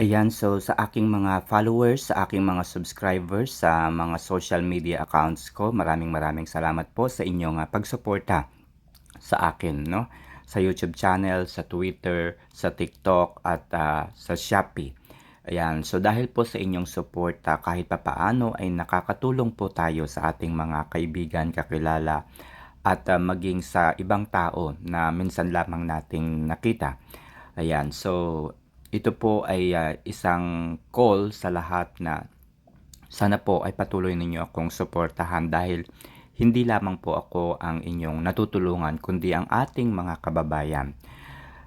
Ayan, so sa aking mga followers, sa aking mga subscribers, sa mga social media accounts ko, maraming maraming salamat po sa inyong ah, pagsuporta sa akin, no? Sa YouTube channel, sa Twitter, sa TikTok at ah, sa Shopee. Ayan, so dahil po sa inyong suporta kahit papaano ay nakakatulong po tayo sa ating mga kaibigan, kakilala at ah, maging sa ibang tao na minsan lamang nating nakita. Ayan, so ito po ay ah, isang call sa lahat na sana po ay patuloy ninyo akong suportahan dahil hindi lamang po ako ang inyong natutulungan kundi ang ating mga kababayan.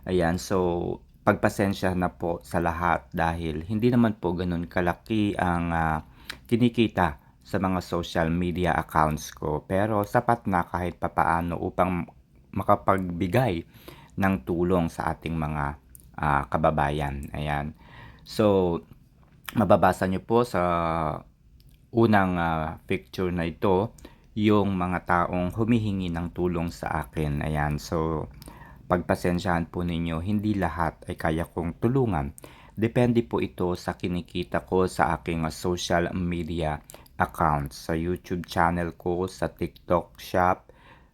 Ayan, so pagpasensya na po sa lahat dahil hindi naman po ganun kalaki ang ah, kinikita sa mga social media accounts ko pero sapat na kahit papaano upang makapagbigay ng tulong sa ating mga ah, kababayan. Ayan. So, mababasa nyo po sa unang ah, picture na ito yung mga taong humihingi ng tulong sa akin. Ayan. So, pagpasensyahan po ninyo, hindi lahat ay kaya kong tulungan. Depende po ito sa kinikita ko sa aking ah, social media accounts, sa YouTube channel ko, sa TikTok shop,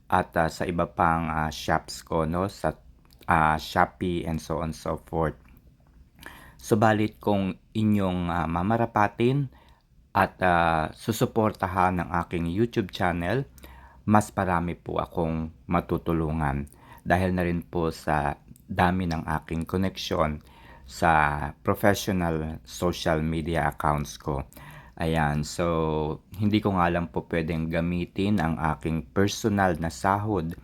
at ah, sa iba pang ah, shops ko, no? Sa ah, Shopee and so on so forth. Subalit kung inyong ah, mamarapatin at ah, susuportahan ng aking YouTube channel, mas marami po akong matutulungan dahil na rin po sa dami ng aking connection sa professional social media accounts ko. Ayan, so hindi ko nga lang po pwedeng gamitin ang aking personal na sahod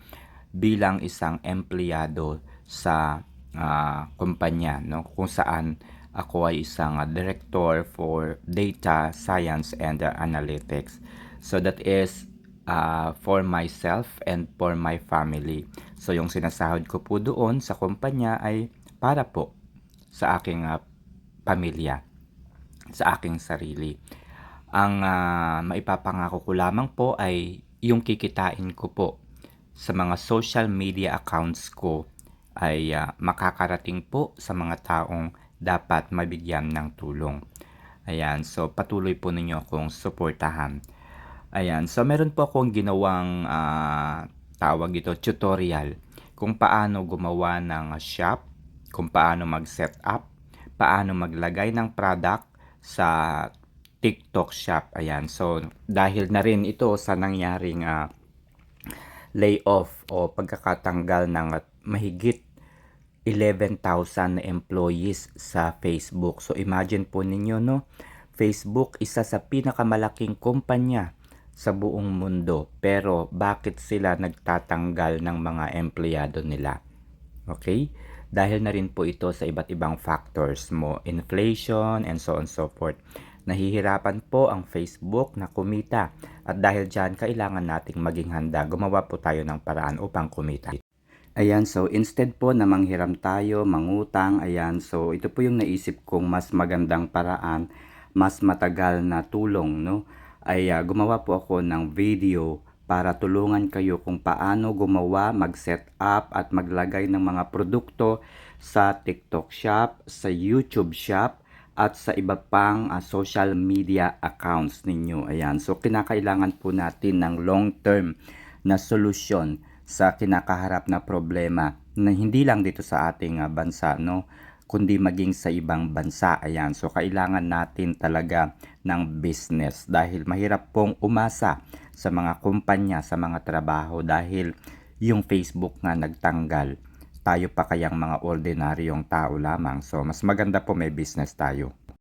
bilang isang empleyado sa ah, kumpanya, no? Kung saan ako ay isang ah, director for data science and ah, analytics. So that is ah, for myself and for my family. So yung sinasahod ko po doon sa kumpanya ay para po sa aking ah, pamilya, sa aking sarili. Ang ah, maipapangako ko lamang po ay yung kikitain ko po sa mga social media accounts ko ay ah, makakarating po sa mga taong dapat mabigyan ng tulong. Ayan, so patuloy po ninyo akong suportahan. Ayan, so meron po akong ginawang ah, tawag ito tutorial kung paano gumawa ng shop, kung paano mag-set up, paano maglagay ng product sa TikTok shop. Ayan, so dahil na rin ito sa nangyaring ah, layoff o pagkakatanggal ng mahigit 11,000 na employees sa Facebook. So imagine po ninyo no, Facebook isa sa pinakamalaking kumpanya sa buong mundo. Pero bakit sila nagtatanggal ng mga empleyado nila? Okay? Dahil na rin po ito sa iba't ibang factors mo, inflation and so on so forth. Nahihirapan po ang Facebook na kumita at dahil dyan kailangan nating maging handa. Gumawa po tayo ng paraan upang kumita. Ayan, so instead po na manghiram tayo, mangutang, ayan, so ito po yung naisip kong mas magandang paraan, mas matagal na tulong, no? Ay ah, gumawa po ako ng video para tulungan kayo kung paano gumawa, mag-set up at maglagay ng mga produkto sa TikTok shop, sa YouTube shop, at sa iba pang ah, social media accounts ninyo. Ayan, so kinakailangan po natin ng long-term na solusyon sa kinakaharap na problema na hindi lang dito sa ating ah, bansa no? Kundi maging sa ibang bansa. Ayan so kailangan natin talaga ng business dahil mahirap pong umasa sa mga kumpanya sa mga trabaho dahil yung Facebook nga nagtanggal. Tayo pa kayang mga ordinaryong tao lamang. So mas maganda po may business tayo